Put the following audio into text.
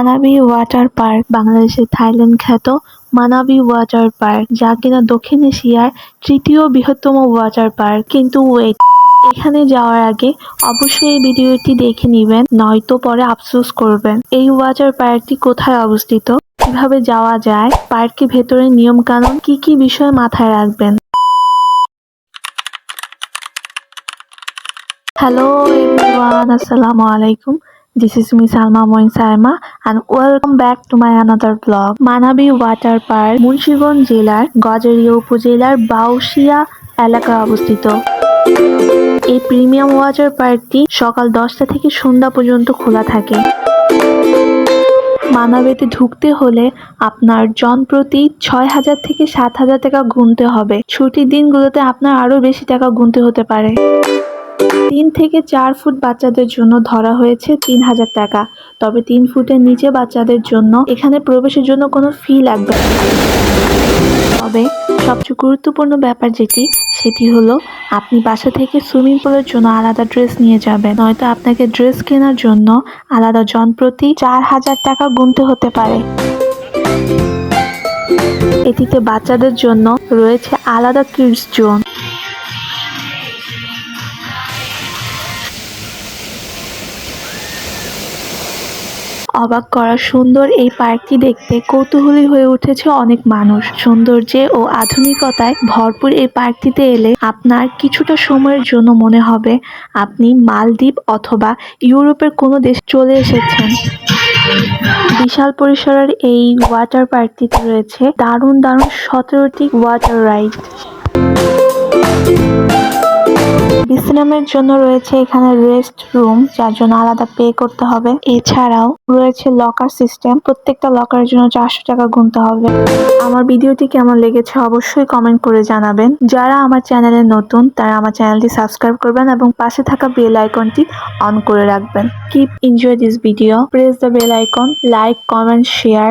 মানাবি water park বাংলাদেশের Thailand খ্যাত Manabi water park, যা কিনা দক্ষিণ এশিয়ার তৃতীয় বৃহত্তম ওয়াটার পার্ক। কিন্তু ওয়েট এখানে যাওয়ার আগে অবশ্যই এই ভিডিওটি দেখে নেবেন, নয়তো পরে আফসোস করবেন। এই ওয়াটার পার্কটি কোথায় অবস্থিত? কীভাবে যাওয়া যায়? পার্কের ভেতরে নিয়ম কানুন কি কি বিষয় মাথায় রাখবেন? Hello Assalamu alaikum. This is me, Salma Moin Sarma and welcome back to my another vlog. Manabi water park Munshiganj জেলার গজারিয়া উপজেলার বাউশিয়া এলাকায় অবস্থিত। এই প্রিমিয়াম ওয়াটার পার্কটি সকাল দশটা থেকে সন্ধ্যা পর্যন্ত খোলা থাকে। মানাবেতে ঢুকতে হলে আপনার জনপ্রতি ছয় হাজার থেকে সাত হাজার টাকা গুনতে হবে। ছুটির দিনগুলোতে আপনার আরও বেশি টাকা গুনতে হতে পারে। তিন থেকে চার ফুট বাচ্চাদের জন্য ধরা হয়েছে তিন হাজার টাকা। তবে তিন ফুটের নিচে বাচ্চাদের জন্য এখানে প্রবেশের জন্য কোনো ফি লাগবে না। তবে সবচেয়ে গুরুত্বপূর্ণ ব্যাপার যেটি, সেটি হলো আপনি বাসা থেকে সুইমিং পুলের জন্য আলাদা ড্রেস নিয়ে যাবেন। নয়তো আপনাকে ড্রেস কেনার জন্য আলাদা জনপ্রতি চার হাজার টাকা গুনতে হতে পারে। এটিতে বাচ্চাদের জন্য রয়েছে আলাদা কিডস জোন অবাক করা সুন্দর এই পার্কটি দেখতে। কৌতূহলী হয়ে উঠেছে অনেক মানুষ। সৌন্দর্যে ও আধুনিকতায় ভরপুর এই পার্কটিতে এলে আপনার কিছুটা সময়ের জন্য মনে হবে, আপনি মালদ্বীপ অথবা ইউরোপের কোনো দেশ চলে এসেছেন। বিশাল পরিসরের এই ওয়াটার পার্কটিতে রয়েছে দারুণ দারুণ সতেরোটি ওয়াটার রাইড। বিশ্রামের জন্য রয়েছে এখানে রেস্ট রুম যার জন্য আলাদা পে করতে হবে। এছাড়াও রয়েছে লকার সিস্টেম প্রত্যেকটা লকারের জন্য চারশো টাকা গুনতে হবে। আমার ভিডিওটি কেমন লেগেছে অবশ্যই কমেন্ট করে জানাবেন। যারা আমার চ্যানেলে নতুন, তারা আমার চ্যানেলটি সাবস্ক্রাইব করবেন এবং পাশে থাকা বেল আইকনটি অন করে রাখবেন। Keep enjoy this video press the bell icon like comment share